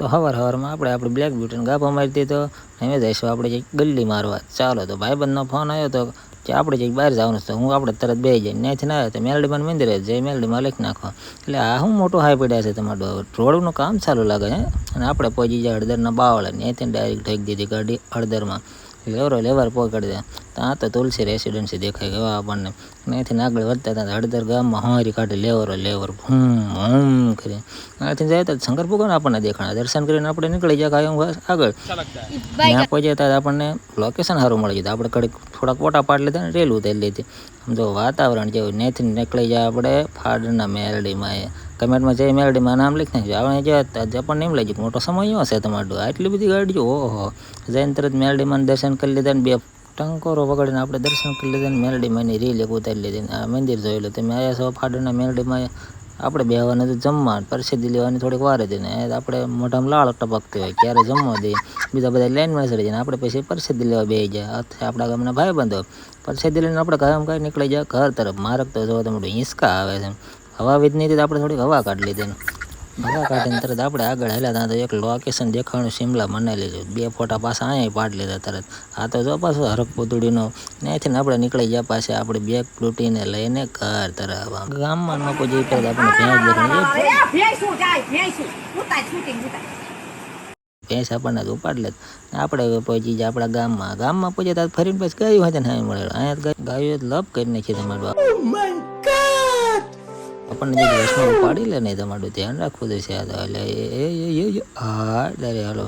તો હવાર હવારમાં આપણે આપણે બ્લેક બ્યુટીને ગાભા મારી દીધો અમે જઈશું આપણે જઈ ગલ્લી મારવા ચાલો તો ભાઈબંધનો ફોન આવ્યો તો કે આપણે જઈ બહાર જવાનું તો હું આપણે તરત બે જઈએ ત્યાંથી ના આવે તો મેલડીમાં મંદિરે જઈ મેલડીમાં લખી નાખો એટલે આ શું મોટો હાઈ પડ્યા છે તમારો રોડનું કામ ચાલુ લાગે હે અને આપણે પહોંચી જાય હળદરના બાવળે ત્યાંથી ડાયરેક્ટ ઠોકી દીધી ગાડી હળદરમાં લેવરો લેવર પકડી દે તા તો તુલસી રેસિડેન્સી દેખાય ગયું આપણને નેથી આગળ વર્તાતા હડ દરગા મહા રીકાટ લેવર લેવર હમન કરે આથી જાય તો સંગરપુગન આપણને દેખાણ દર્શન કરીને આપણે નીકળી જાય આગળ ચાલકતા આપકો જેતા આપણને લોકેશન હરું મળી જાય આપણે કડી થોડા પોટા પાટ લેતા રેલુ દે લેતે સમજો વાતાવરણ જે નેથી નીકળી જાય આપણે ફારણા મેલડી માં કમેન્ટ માં જય મેલડી માં નામ લખાઈ જો આવા જે તા જપણ નેમ લાગી મોટો સમય હોય છે તમારું આટલી બધી ગાડીઓ ઓહ જયંતરત મેલડી માં દર્શન કરી લેતા ને બે ટંકોરો વગાડીને આપણે દર્શન કરી લીધા ને મેલડીમાં એની રીલ ઉતારી લીધી આ મંદિર જોઈ લો તમે આવ્યા છો ફાડના મેલડીમાં આપણે બેહવાનું તો જમવા પ્રસિદ્ધિ લેવાની થોડીક વાર હતી ને આપણે મોઢામાં લાળ ટપકતી હોય ક્યારે જમવા દે બીજા બધા લાઈનમાં સડી જાય આપણે પછી પ્રસિદ્ધિ લેવા બે જાય અથવા આપણા ગામના ભાઈબંધો પ્રસિદ્ધિ લઈને આપણે ઘરમાં કાંઈ નીકળી જાય ઘર તરફ મારક તો જોવા તમને હિંસકા આવે છે હવા વીજની આપણે થોડીક હવા કાઢી લીધી અરે આંદર દા આપણે આગળ હાલ્યા ત્યાં એક લોકેશન દેખાણું સિમલા મને લઈજો બે ફૂટા પાછ આયાય પાડી લેતા તરત આતો જો પાછ હરક પોડડીનો નહીથી આપણે નીકળી જા પાછે આપણે બેગ બ્લૂટીને લઈને ઘર તરફ આવવા ગામમાં નકો જેતર આપણે ક્યાં જવું એ શું થાય શું થાય શું થાય ફ્યુટિંગ થાય એસા આપણે ઉપાડલે આપણે હવે પોજી જ આપણા ગામમાં ગામમાં પોજેતા ફરી પાછ કઈ વાતે નહી મળે અયા ગાયો લવ કરને છે તમારું ઓ માય ગોડ આપણને જે ગ્લાસમાં ઉપાડી લે ને તમારું ધ્યાન રાખવું જોઈએ એટલે એ હાલો